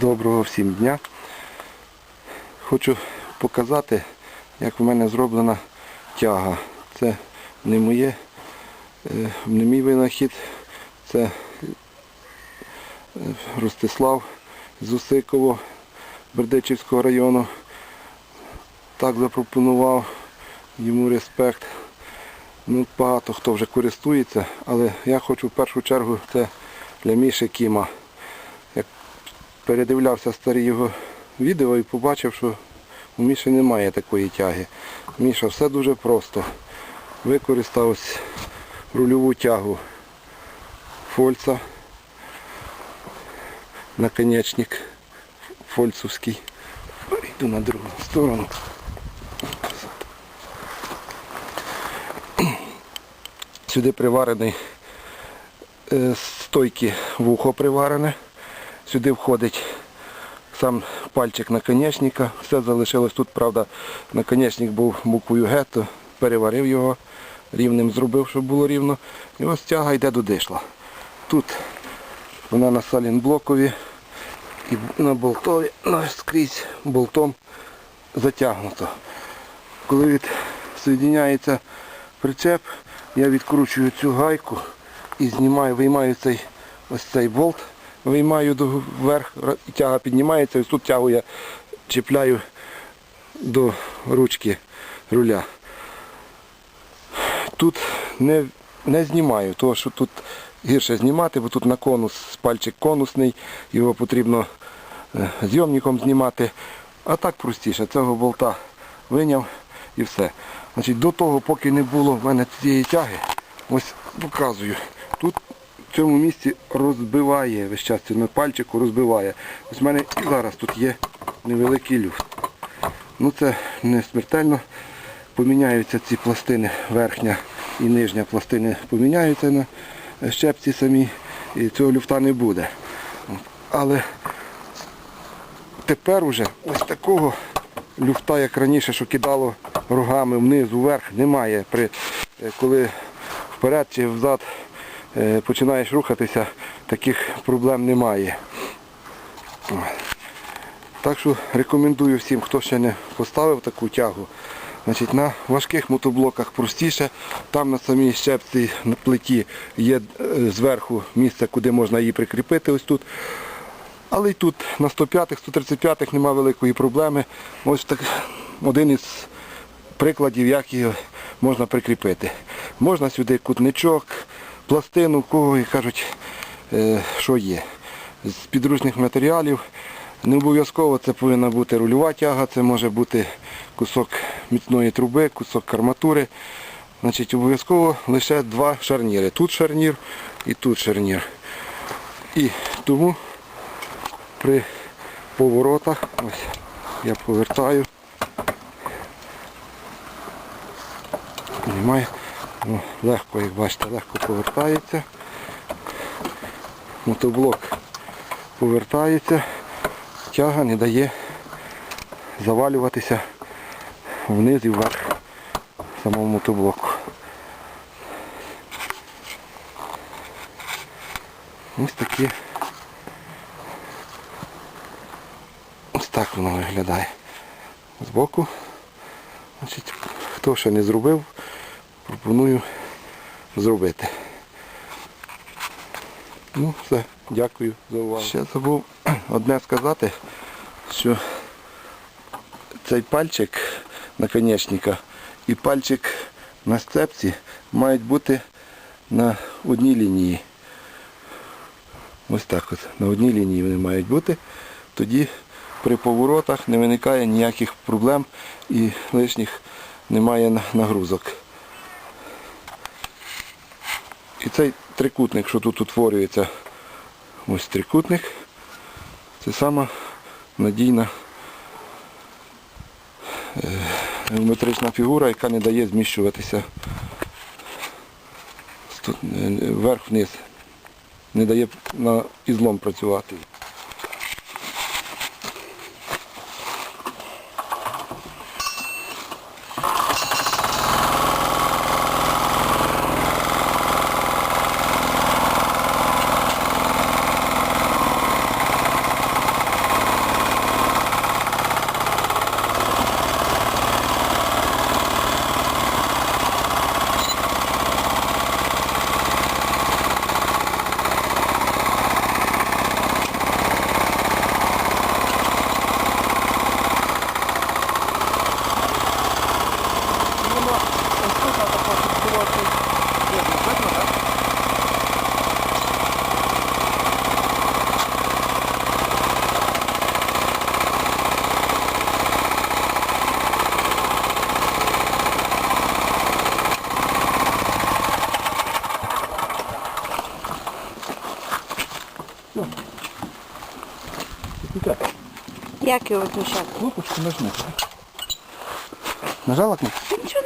Доброго всім дня. Хочу показати, як в мене зроблена тяга. Це не моє, е, не мій винахід, це е, Ростислав з Усиково Бердичівського району. Так запропонував йому респект. Ну, багато хто вже користується, але я хочу в першу чергу це для Міші Кіма. Передивлявся старі його відео і побачив, що у Міші немає такої тяги. Міша, все дуже просто. Використав рульову тягу фольца, наконечник фольцовський. Йду на другу сторону. Сюди приварений е, стойки вухо приварене. Сюди входить сам пальчик наконечника. Все залишилось тут, правда, наконечник був буквою Г, то переварив його, рівним зробив, щоб було рівно. І ось тяга йде до дишла. Тут вона на салінблокові і на болтові наскрізь болтом затягнуто. Коли відсоєдняється причеп, я відкручую цю гайку і знімаю, виймаю цей ось цей болт, виймаю до- вверх, тяга піднімається, і тут тягу я чіпляю до ручки руля. Тут не, не знімаю, тому що тут гірше знімати, бо тут на конус, пальчик конусний, його потрібно е, зйомником знімати. А так простіше, цього болта виняв і все. Значить, До того, поки не було в мене цієї тяги, ось показую. В цьому місці розбиває весь час на пальчику розбиває. Ось в мене і зараз тут є невеликий люфт. Ну це не смертельно. Поміняються ці пластини, верхня і нижня пластини поміняються на щепці самі, і цього люфта не буде. Але тепер уже ось такого люфта, як раніше, що кидало рогами вниз, вверх, немає. При, е, коли вперед чи взад починаєш рухатися, таких проблем немає. Так що рекомендую всім, хто ще не поставив таку тягу. Значить, на важких мотоблоках простіше. Там на самій щепці на плиті є е, зверху місце, куди можна її прикріпити. Ось тут. Але й тут на 105-х, 135-х немає великої проблеми. Ось так один із прикладів, як її можна прикріпити. Можна сюди кутничок, пластину, кого і кажуть, е, що є. З підручних матеріалів. Не обов'язково це повинна бути рульова тяга, це може бути кусок міцної труби, кусок арматури. Значить, обов'язково лише два шарніри. Тут шарнір і тут шарнір. І тому при поворотах, ось я повертаю, Знімаю. Легко, як бачите, легко повертається. Мотоблок повертається, тяга не дає завалюватися вниз і вверх самому мотоблоку. Ось такі. Ось так воно виглядає. Збоку. Значить, хто ще не зробив, пропоную зробити. Ну, все, дякую за увагу. Ще забув одне сказати, що цей пальчик наконечника і пальчик на сцепці мають бути на одній лінії. Ось так от, на одній лінії вони мають бути. Тоді при поворотах не виникає ніяких проблем і лишніх немає нагрузок. І цей трикутник, що тут утворюється, ось трикутник, це сама надійна е, геометрична фігура, яка не дає зміщуватися е, вверх-вниз, не дає на ізлом працювати. Витяг. Як його виключати? Кнопочку нажми. Нажала кнопку? Нічого